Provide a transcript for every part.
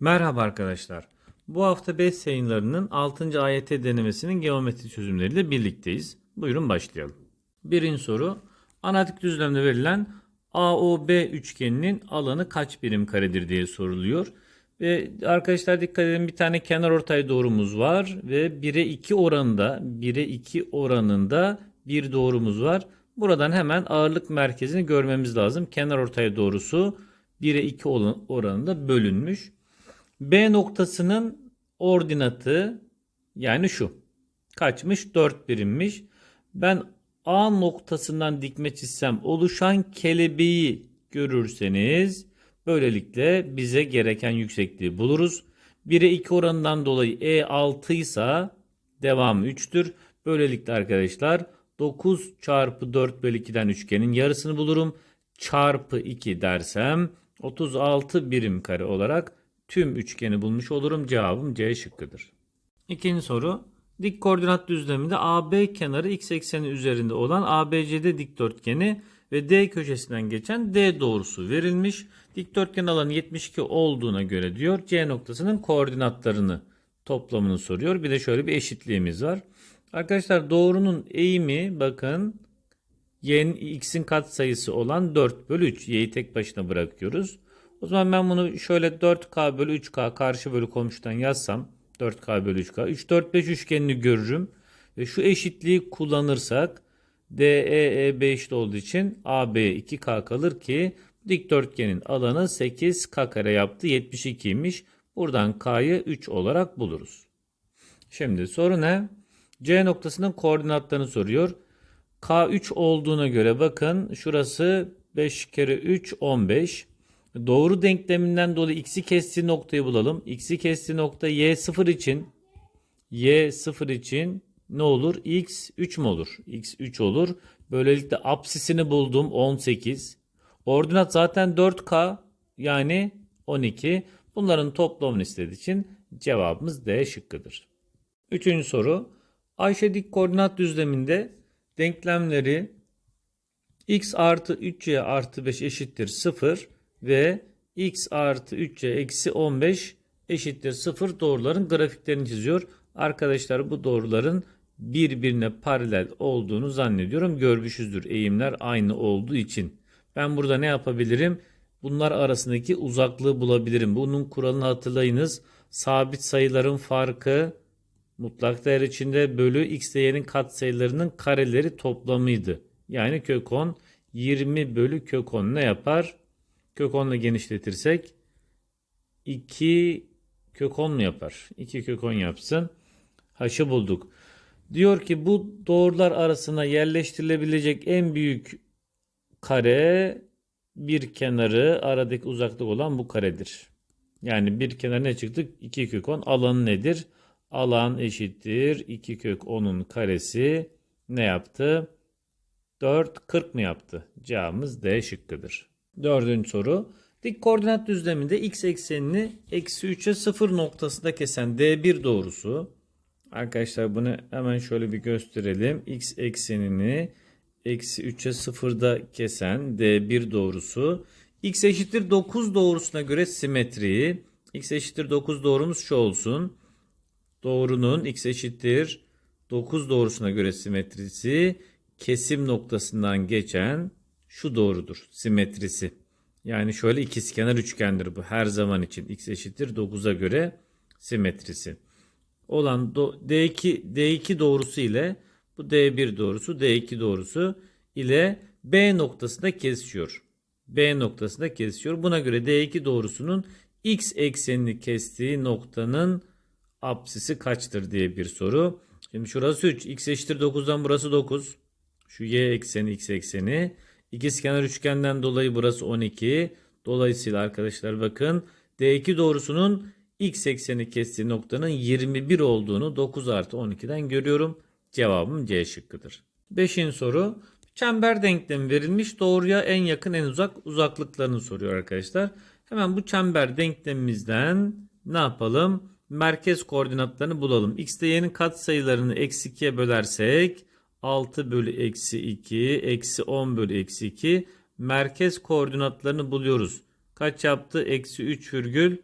Merhaba arkadaşlar. Bu hafta 5 yayınlarının 6. AYT denemesinin geometri çözümleriyle birlikteyiz. Buyurun başlayalım. Birinci soru. Analitik düzlemde verilen AOB üçgeninin alanı kaç birim karedir diye soruluyor. Ve arkadaşlar dikkat edin bir tane kenar ortay doğrumuz var ve 1'e 2 oranında 1'e 2 oranında bir doğrumuz var. Buradan hemen ağırlık merkezini görmemiz lazım. Kenar ortay doğrusu 1'e 2 olan- oranında bölünmüş. B noktasının ordinatı yani şu. Kaçmış? 4 birimmiş. Ben A noktasından dikme çizsem oluşan kelebeği görürseniz böylelikle bize gereken yüksekliği buluruz. 1'e 2 oranından dolayı E 6 ise devam 3'tür. Böylelikle arkadaşlar 9 çarpı 4 bölü 2'den üçgenin yarısını bulurum. Çarpı 2 dersem 36 birim kare olarak tüm üçgeni bulmuş olurum. Cevabım C şıkkıdır. İkinci soru. Dik koordinat düzleminde AB kenarı x ekseni üzerinde olan ABCD dikdörtgeni ve D köşesinden geçen D doğrusu verilmiş. Dikdörtgen alanı 72 olduğuna göre diyor C noktasının koordinatlarını toplamını soruyor. Bir de şöyle bir eşitliğimiz var. Arkadaşlar doğrunun eğimi bakın y'nin x'in katsayısı olan 4 bölü 3. y'yi tek başına bırakıyoruz. O zaman ben bunu şöyle 4k bölü 3k karşı bölü komşudan yazsam 4k bölü 3k 3 4 5 üçgenini görürüm. Ve şu eşitliği kullanırsak DE EB eşit olduğu için AB 2k kalır ki dikdörtgenin alanı 8k kare yaptı 72'ymiş. Buradan k'yı 3 olarak buluruz. Şimdi soru ne? C noktasının koordinatlarını soruyor. K3 olduğuna göre bakın şurası 5 kere 3 15. Doğru denkleminden dolayı x'i kestiği noktayı bulalım. X'i kestiği nokta y 0 için y 0 için ne olur? x 3 mü olur? x 3 olur. Böylelikle apsisini buldum 18. Ordinat zaten 4k yani 12. Bunların toplamını istediği için cevabımız D şıkkıdır. Üçüncü soru. Ayşe dik koordinat düzleminde denklemleri x artı 3y artı 5 eşittir 0 ve x artı 3y eksi 15 eşittir 0 doğruların grafiklerini çiziyor. Arkadaşlar bu doğruların birbirine paralel olduğunu zannediyorum. Görmüşüzdür eğimler aynı olduğu için. Ben burada ne yapabilirim? Bunlar arasındaki uzaklığı bulabilirim. Bunun kuralını hatırlayınız. Sabit sayıların farkı mutlak değer içinde bölü x değerin katsayılarının kareleri toplamıydı. Yani kök 10 20 bölü kök 10 ne yapar? Kök 10 ile genişletirsek 2 kök 10 mu yapar? 2 kök 10 yapsın. H'ı bulduk. Diyor ki bu doğrular arasına yerleştirilebilecek en büyük kare bir kenarı aradaki uzaklık olan bu karedir. Yani bir kenar ne çıktık? 2 kök 10. Alanı nedir? Alan eşittir. 2 kök 10'un karesi ne yaptı? 4 40 mı yaptı? Cevabımız D şıkkıdır. Dördüncü soru. Dik koordinat düzleminde x eksenini eksi 3'e 0 noktasında kesen D1 doğrusu. Arkadaşlar bunu hemen şöyle bir gösterelim. X eksenini eksi 3'e 0'da kesen D1 doğrusu. X eşittir 9 doğrusuna göre simetriği. X eşittir 9 doğrumuz şu olsun. Doğrunun x eşittir 9 doğrusuna göre simetrisi kesim noktasından geçen şu doğrudur. Simetrisi. Yani şöyle ikizkenar üçgendir bu her zaman için. x eşittir 9'a göre simetrisi. Olan do- D2 D2 doğrusu ile bu D1 doğrusu D2 doğrusu ile B noktasında kesişiyor. B noktasında kesişiyor. Buna göre D2 doğrusunun x eksenini kestiği noktanın apsisi kaçtır diye bir soru. Şimdi şurası 3. X eşittir 9'dan burası 9. Şu y ekseni x ekseni. İkizkenar üçgenden dolayı burası 12. Dolayısıyla arkadaşlar bakın D2 doğrusunun x ekseni kestiği noktanın 21 olduğunu 9 artı 12'den görüyorum. Cevabım C şıkkıdır. Beşinci soru. Çember denklemi verilmiş doğruya en yakın en uzak uzaklıklarını soruyor arkadaşlar. Hemen bu çember denklemimizden ne yapalım? Merkez koordinatlarını bulalım. X ile y'nin katsayılarını eksi 2'ye bölersek 6 bölü eksi 2 eksi 10 bölü eksi 2 merkez koordinatlarını buluyoruz. Kaç yaptı? Eksi 3 virgül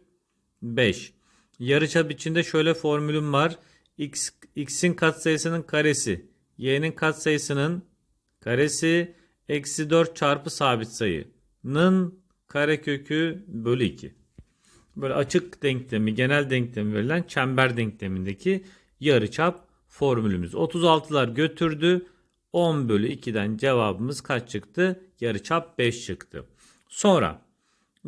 5. Yarıçap içinde şöyle formülüm var. X, x'in katsayısının karesi. Y'nin katsayısının karesi eksi 4 çarpı sabit sayının karekökü bölü 2. Böyle açık denklemi, genel denklemi verilen çember denklemindeki yarıçap formülümüz. 36'lar götürdü. 10 bölü 2'den cevabımız kaç çıktı? Yarıçap 5 çıktı. Sonra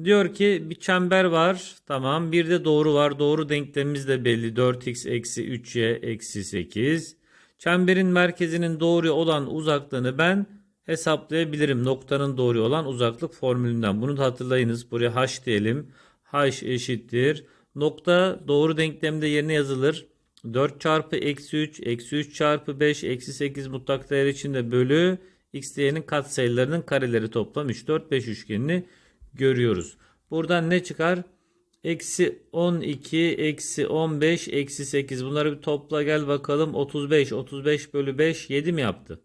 diyor ki bir çember var. Tamam bir de doğru var. Doğru denklemimiz de belli. 4x eksi 3y eksi 8. Çemberin merkezinin doğru olan uzaklığını ben hesaplayabilirim. Noktanın doğru olan uzaklık formülünden. Bunu da hatırlayınız. Buraya h diyelim. h eşittir. Nokta doğru denklemde yerine yazılır. 4 çarpı eksi 3, eksi 3 çarpı 5, eksi 8 mutlak değer içinde bölü x değerinin katsayılarının kareleri toplam 3, 4, 5 üçgenini görüyoruz. Buradan ne çıkar? Eksi 12, eksi 15, eksi 8. Bunları bir topla gel bakalım. 35, 35 bölü 5, 7 mi yaptı?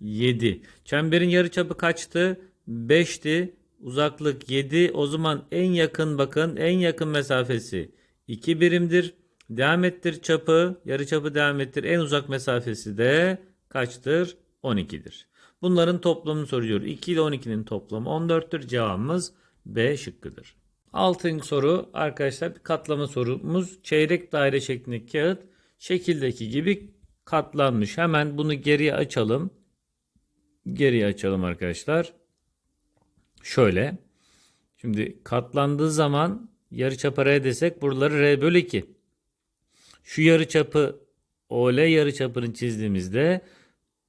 7. Çemberin yarıçapı kaçtı? 5'ti. Uzaklık 7. O zaman en yakın bakın en yakın mesafesi 2 birimdir. Devam ettir çapı. Yarıçapı devam ettir. En uzak mesafesi de kaçtır? 12'dir. Bunların toplamını soruyor. 2 ile 12'nin toplamı 14'tür. Cevabımız B şıkkıdır. Altıncı soru arkadaşlar bir katlama sorumuz. Çeyrek daire şeklindeki kağıt şekildeki gibi katlanmış. Hemen bunu geriye açalım. Geriye açalım arkadaşlar. Şöyle. Şimdi katlandığı zaman yarıçapı R desek buraları R bölü 2. Şu yarıçapı OL yarıçapını çizdiğimizde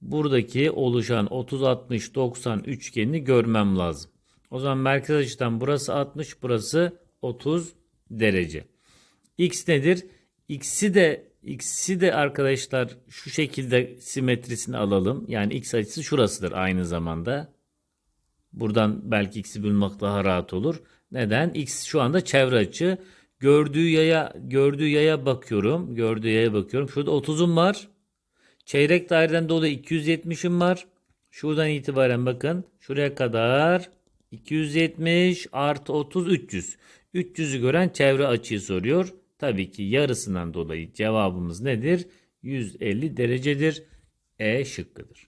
buradaki oluşan 30 60 90 üçgenini görmem lazım. O zaman merkez açıdan burası 60 burası 30 derece. X nedir? X'i de X'i de arkadaşlar şu şekilde simetrisini alalım. Yani X açısı şurasıdır aynı zamanda. Buradan belki X'i bulmak daha rahat olur. Neden? X şu anda çevre açı. Gördüğü yaya gördüğü yaya bakıyorum. Gördüğü yaya bakıyorum. Şurada 30'um var. Çeyrek daireden dolayı 270'im var. Şuradan itibaren bakın. Şuraya kadar 270 artı 30 300. 300'ü gören çevre açıyı soruyor. Tabii ki yarısından dolayı cevabımız nedir? 150 derecedir. E şıkkıdır.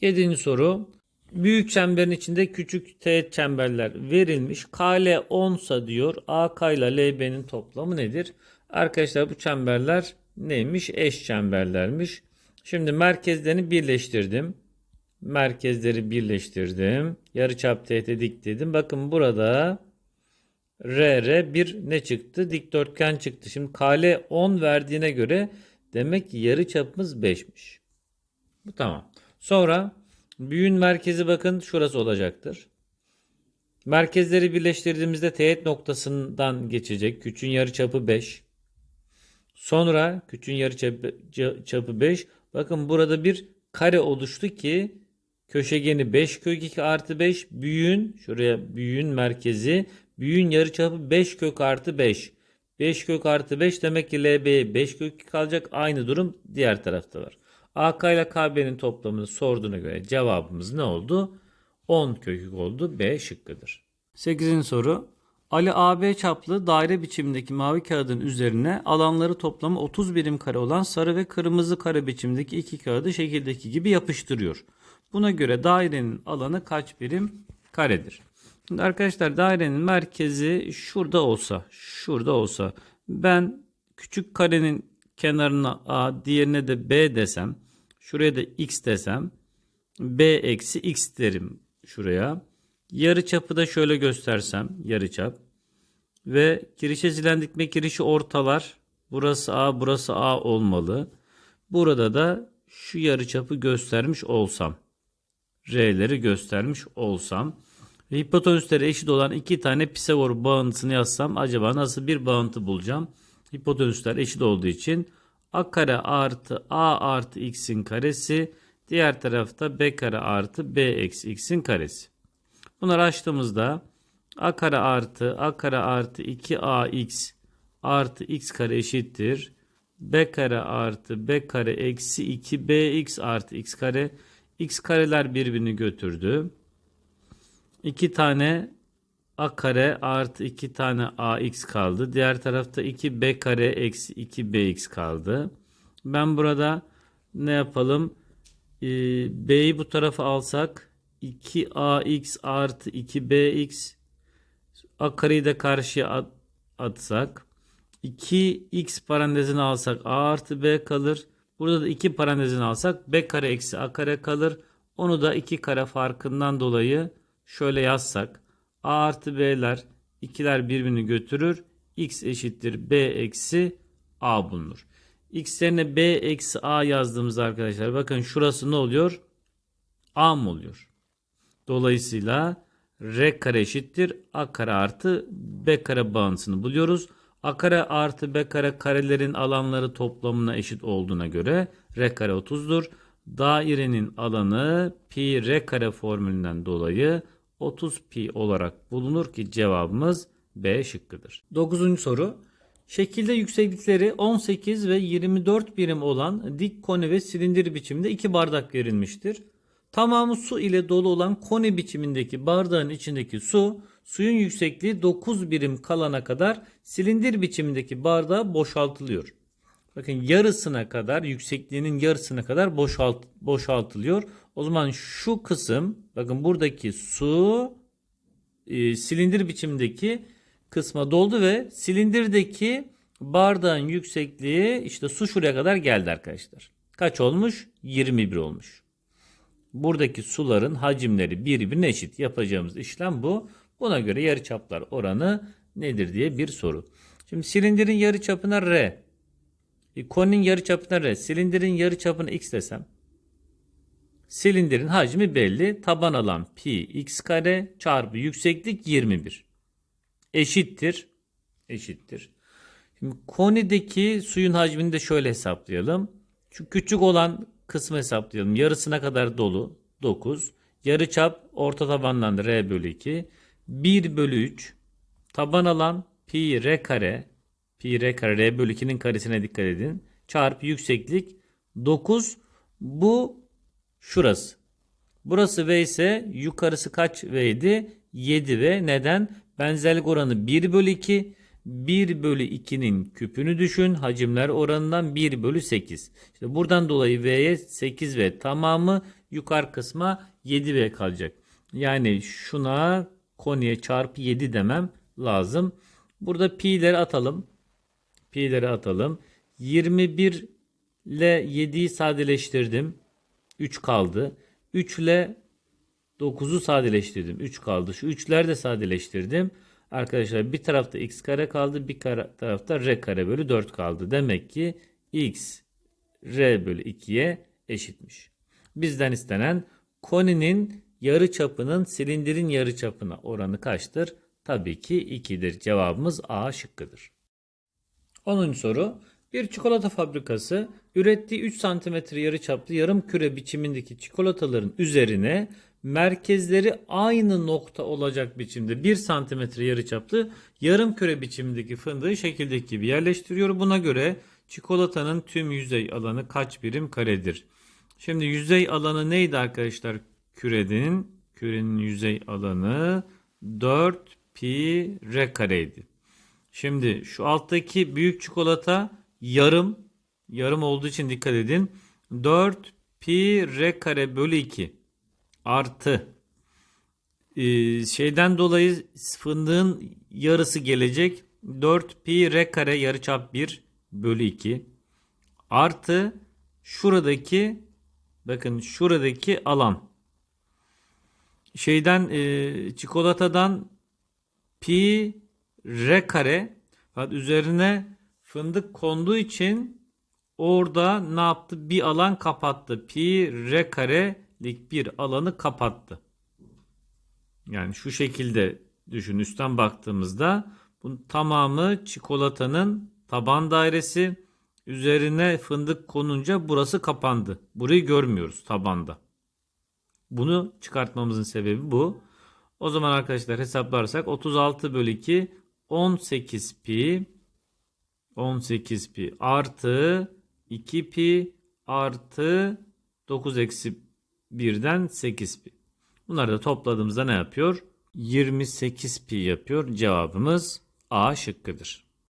Yedinci soru. Büyük çemberin içinde küçük teğet çemberler verilmiş. KL 10 sa diyor. AK ile LB'nin toplamı nedir? Arkadaşlar bu çemberler neymiş? Eş çemberlermiş. Şimdi merkezlerini birleştirdim. Merkezleri birleştirdim. Yarıçap teğete dik dedim. Bakın burada RR bir ne çıktı? Dikdörtgen çıktı. Şimdi KL 10 verdiğine göre demek ki yarıçapımız 5'miş. Bu tamam. Sonra büyün merkezi bakın şurası olacaktır. Merkezleri birleştirdiğimizde teğet noktasından geçecek. Küçüğün yarıçapı 5. Sonra küçüğün yarıçapı 5. Bakın burada bir kare oluştu ki köşegeni 5 kök 2 artı 5 büyüğün şuraya büyüğün merkezi büyüğün yarıçapı 5 kök artı 5. 5 kök artı 5 demek ki LB'ye 5 kök 2 kalacak. Aynı durum diğer tarafta var. AK ile KB'nin toplamını sorduğuna göre cevabımız ne oldu? 10 kök oldu. B şıkkıdır. 8. soru. Ali AB çaplı daire biçimindeki mavi kağıdın üzerine alanları toplamı 30 birim kare olan sarı ve kırmızı kare biçimdeki iki kağıdı şekildeki gibi yapıştırıyor. Buna göre dairenin alanı kaç birim karedir? Şimdi arkadaşlar dairenin merkezi şurada olsa, şurada olsa ben küçük karenin kenarına A, diğerine de B desem, şuraya da X desem, B eksi X derim şuraya. Yarı çapı da şöyle göstersem, yarı çap. Ve kirişe zilen dikme kirişi ortalar. Burası A, burası A olmalı. Burada da şu yarı çapı göstermiş olsam. R'leri göstermiş olsam. Hipotenüsleri eşit olan iki tane Pisagor bağıntısını yazsam acaba nasıl bir bağıntı bulacağım? Hipotenüsler eşit olduğu için a kare artı a artı x'in karesi diğer tarafta b kare artı b eksi x'in karesi. Bunları açtığımızda a kare artı a kare artı 2ax artı x kare eşittir. b kare artı b kare eksi 2bx artı x kare. x kareler birbirini götürdü. 2 tane a kare artı 2 tane ax kaldı. Diğer tarafta 2b kare eksi 2bx kaldı. Ben burada ne yapalım? Ee, b'yi bu tarafa alsak 2ax artı 2bx a kareyi de karşıya at- atsak 2x parantezini alsak a artı b kalır. Burada da 2 parantezini alsak b kare eksi a kare kalır. Onu da 2 kare farkından dolayı şöyle yazsak a artı b'ler ikiler birbirini götürür. x eşittir b eksi a bulunur. x yerine b eksi a yazdığımızda arkadaşlar bakın şurası ne oluyor? a mı oluyor? Dolayısıyla r kare eşittir a kare artı b kare bağıntısını buluyoruz. A kare artı b kare karelerin alanları toplamına eşit olduğuna göre r kare 30'dur. Dairenin alanı pi r kare formülünden dolayı 30 pi olarak bulunur ki cevabımız B şıkkıdır. 9. soru. Şekilde yükseklikleri 18 ve 24 birim olan dik koni ve silindir biçiminde iki bardak verilmiştir. Tamamı su ile dolu olan koni biçimindeki bardağın içindeki su, suyun yüksekliği 9 birim kalana kadar silindir biçimindeki bardağa boşaltılıyor. Bakın yarısına kadar, yüksekliğinin yarısına kadar boşalt, boşaltılıyor. O zaman şu kısım, bakın buradaki su e, silindir biçimindeki kısma doldu ve silindirdeki bardağın yüksekliği işte su şuraya kadar geldi arkadaşlar. Kaç olmuş? 21 olmuş. Buradaki suların hacimleri birbirine eşit. Yapacağımız işlem bu. Buna göre yarıçaplar oranı nedir diye bir soru. Şimdi silindirin yarıçapına R. E, koninin yarıçapına R. Silindirin yarıçapına X desem. Silindirin hacmi belli. Taban alan pi x kare çarpı yükseklik 21. Eşittir. Eşittir. Şimdi konideki suyun hacmini de şöyle hesaplayalım. Şu küçük olan kısmı hesaplayalım. Yarısına kadar dolu 9. Yarıçap orta tabandan r bölü 2. 1 bölü 3. Taban alan pi r kare. Pi r kare bölü 2'nin karesine dikkat edin. Çarpı yükseklik 9. Bu şurası. Burası V ise yukarısı kaç V'ydi? 7 V. Neden? Benzerlik oranı 1 bölü 2. 1 bölü 2'nin küpünü düşün. Hacimler oranından 1 bölü 8. İşte buradan dolayı V'ye 8 V tamamı yukarı kısma 7 V kalacak. Yani şuna konuya çarpı 7 demem lazım. Burada pi'leri atalım. Pi'leri atalım. 21 ile 7'yi sadeleştirdim. 3 kaldı. 3 ile 9'u sadeleştirdim. 3 kaldı. Şu 3'ler de sadeleştirdim. Arkadaşlar bir tarafta x kare kaldı. Bir kare, tarafta r kare bölü 4 kaldı. Demek ki x r bölü 2'ye eşitmiş. Bizden istenen koninin yarı çapının silindirin yarı çapına oranı kaçtır? Tabii ki 2'dir. Cevabımız A şıkkıdır. 10. soru. Bir çikolata fabrikası ürettiği 3 cm yarıçaplı yarım küre biçimindeki çikolataların üzerine merkezleri aynı nokta olacak biçimde 1 cm yarıçaplı yarım küre biçimindeki fındığı şekildeki gibi yerleştiriyor. Buna göre çikolatanın tüm yüzey alanı kaç birim karedir? Şimdi yüzey alanı neydi arkadaşlar kürenin? Kürenin yüzey alanı 4 pi r kareydi. Şimdi şu alttaki büyük çikolata yarım. Yarım olduğu için dikkat edin. 4 pi r kare bölü 2 artı e, şeyden dolayı fındığın yarısı gelecek. 4 pi r kare yarıçap 1 bölü 2 artı şuradaki bakın şuradaki alan şeyden e, çikolatadan pi r kare fakat üzerine fındık konduğu için orada ne yaptı? Bir alan kapattı. Pi r karelik bir alanı kapattı. Yani şu şekilde düşün üstten baktığımızda bunun tamamı çikolatanın taban dairesi üzerine fındık konunca burası kapandı. Burayı görmüyoruz tabanda. Bunu çıkartmamızın sebebi bu. O zaman arkadaşlar hesaplarsak 36 bölü 2 18 pi 18 pi artı 2 pi artı 9 eksi 1'den 8 pi. Bunları da topladığımızda ne yapıyor? 28 pi yapıyor. Cevabımız A şıkkıdır.